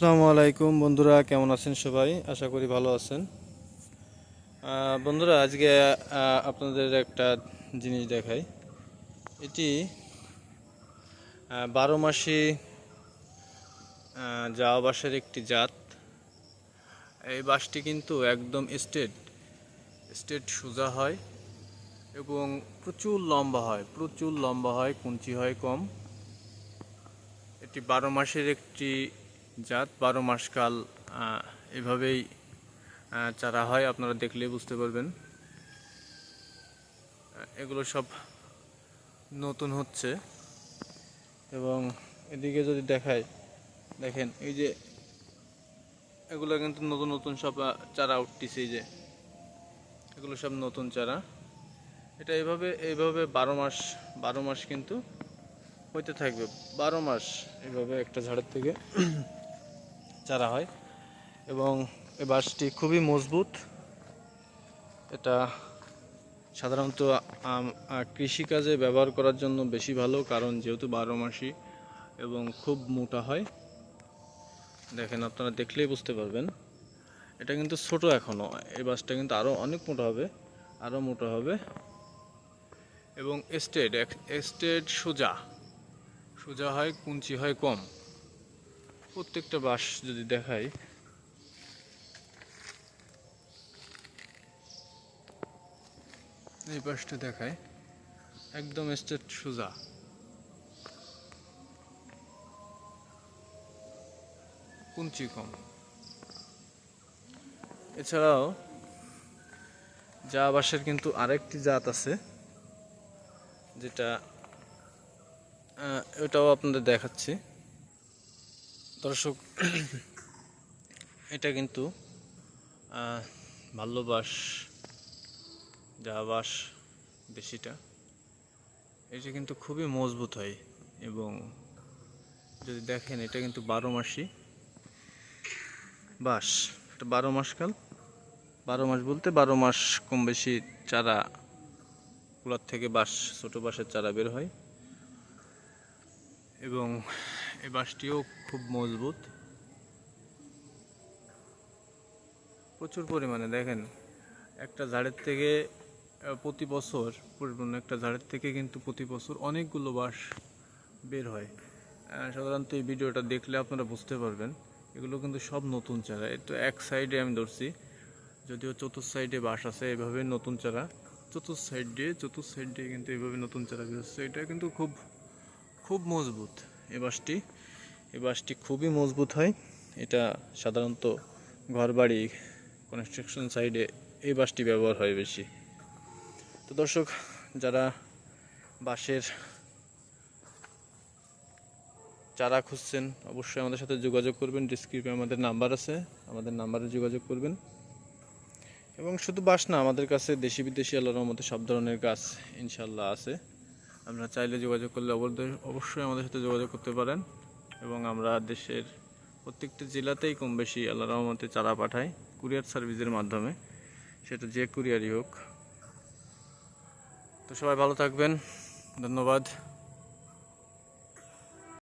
আসসালামু আলাইকুম বন্ধুরা, কেমন আছেন সবাই? আশা করি ভালো আছেন। বন্ধুরা, আজকে আপনাদের একটা জিনিস দেখাই। এটি বারো মাসি জাওয়া বাঁশের একটি জাত। এই বাঁশটি কিন্তু একদম স্টেট স্টেট সোজা হয় এবং প্রচুর লম্বা হয়, প্রচুর লম্বা হয়, কুঞ্চি হয় কম। এটি বারো মাসের একটি জাত বারো মাসকাল এভাবেই চারা হয়, আপনারা দেখলেই বুঝতে পারবেন। এগুলো সব নতুন হচ্ছে। এবং এদিকে যদি দেখায় দেখেন, এই যে এগুলো কিন্তু নতুন নতুন সব চারা উঠতেছে, এই যে। এগুলো সব নতুন চারা। এটা এভাবে এইভাবে বারো মাস বারো মাস কিন্তু হইতে থাকবে। বারো মাস এভাবে একটা ঝাড়ের থেকে চারা হয় এবং এ বাঁশটি খুবই মজবুত। এটা সাধারণত কৃষিকাজে ব্যবহার করার জন্য বেশি ভালো কারণ যেহেতু বারো মাসি এবং খুব মোটা হয়। দেখেন আপনারা দেখলেই বুঝতে পারবেন। এটা কিন্তু ছোট এখনও এই বাসটা কিন্তু আরও অনেক মোটা হবে আরও মোটা হবে। এবং স্টেট স্টেট সোজা সোজা হয়, কুঞ্চি হয় কম। প্রত্যেকটা বাঁশ যদি দেখাই। এই বাঁশটা দেখায় একদম স্টেট সোজা। কুঞ্চি কম। এছাড়াও যা বাঁশের কিন্তু আরেকটি জাত আছে, যেটা এটাও আপনাদের দেখাচ্ছি। দর্শক, এটা কিন্তু ভাল্যবাস যা বাস বেশিটা। এটা কিন্তু খুবই মজবুত হয় এবং যদি দেখেন, এটা কিন্তু বারো মাসি বাস। এটা বারো মাস কাল, বারো মাস বলতে বারো মাস কম বেশি চারা কুলার থেকে বাস, ছোটো বাঁশের চারা বের হয়। এবং এই বাঁশটিও খুব মজবুত। প্রচুর পরিমাণে, দেখেন, একটা ঝাড়ের থেকে প্রতি বছর, পরিপূর্ণ একটা ঝাড়ের থেকে কিন্তু প্রতি বছর অনেকগুলো বাঁশ বের হয়। সাধারণত এই ভিডিওটা দেখলে আপনারা বুঝতে পারবেন, এগুলো কিন্তু সব নতুন চারা। এটা এক সাইডে আমি ধরছি, যদিও চতুর্থ সাইডে বাঁশ আছে এভাবে নতুন চারা। চতুর্থ সাইড দিয়ে, চতুর্থ সাইড দিয়ে কিন্তু এইভাবে নতুন চারা বেরোচ্ছে এটা কিন্তু খুব খুব মজবুত। এ বাঁশটি এ বাঁশটি খুবই মজবুত হয়। এটা সাধারণত ঘরবাড়ি কনস্ট্রাকশন সাইডে এই বাঁশটি ব্যবহার হয় বেশি। তো দর্শক, যারা বাঁশের চারা খুঁজছেন, অবশ্যই আমাদের সাথে যোগাযোগ করবেন। ডিসক্রিপে আমাদের নাম্বার আছে। আমাদের নাম্বারে যোগাযোগ করবেন। এবং শুধু বাস না, আমাদের কাছে দেশি বিদেশি আল্লাহর মধ্যে সব ধরনের গাছ ইনশাল্লাহ আছে। আপনারা চাইলে যোগাযোগ করলে অবশ্যই আমাদের সাথে যোগাযোগ করতে পারেন এবং আমরা দেশের প্রত্যেকটা জেলাতেই কম বেশি আল্লাহ রহমতে চারা পাঠাই কুরিয়ার সার্ভিসের মাধ্যমে। সেটা যে কুরিয়ারই হোক। তো সবাই ভালো থাকবেন। ধন্যবাদ।